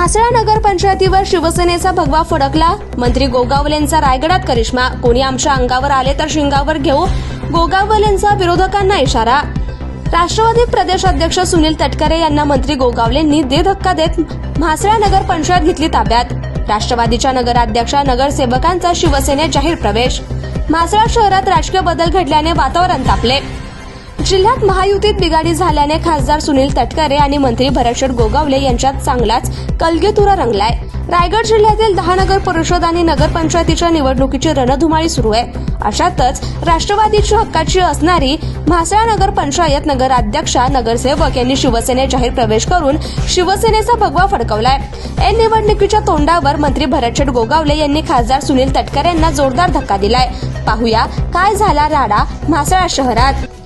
म्हासळा नगर पंचायतीवर शिवसेनेचा भगवा फडकला. मंत्री गोगावलेंचा रायगडात करिश्मा. कोणी आमच्या अंगावर आले तर शिंगावर घेऊ. गोगावलेंचा विरोधकांना इशारा. राष्ट्रवादी प्रदेश अध्यक्ष सुनील तटकरे यांना मंत्री गोगावलेंनी दे धक्का देत म्हासळा नगर पंचायत घेतली ताब्यात. राष्ट्रवादीच्या नगराध्यक्षा नगरसेवकांचा शिवसेनेत जाहीर प्रवेश. म्हासळा शहरात राजकीय बदल घडल्याने वातावरण तापले. जिल्ह्यात महायुतीत बिघाडी झाल्याने खासदार सुनील तटकरे आणि मंत्री भरतशेठ गोगावले यांच्यात चांगलाच कलगेतुरा रंगलाय. रायगड जिल्ह्यातील दहा नगर परिषद आणि नगरपंचायतीच्या निवडणुकीची रणधुमाळी सुरू आहे. अशातच राष्ट्रवादीची हक्काची असणारी म्हासळा नगर पंचायत नगराध्यक्षा नगरसेवक यांनी शिवसेनेत जाहीर प्रवेश करून शिवसेनेचा भगवा फडकवलाय. या निवडणुकीच्या तोंडावर मंत्री भरतशेठ गोगावले यांनी खासदार सुनील तटकरे यांना जोरदार धक्का दिलाय. पाहूया काय झाला राडा म्हासळा शहरात?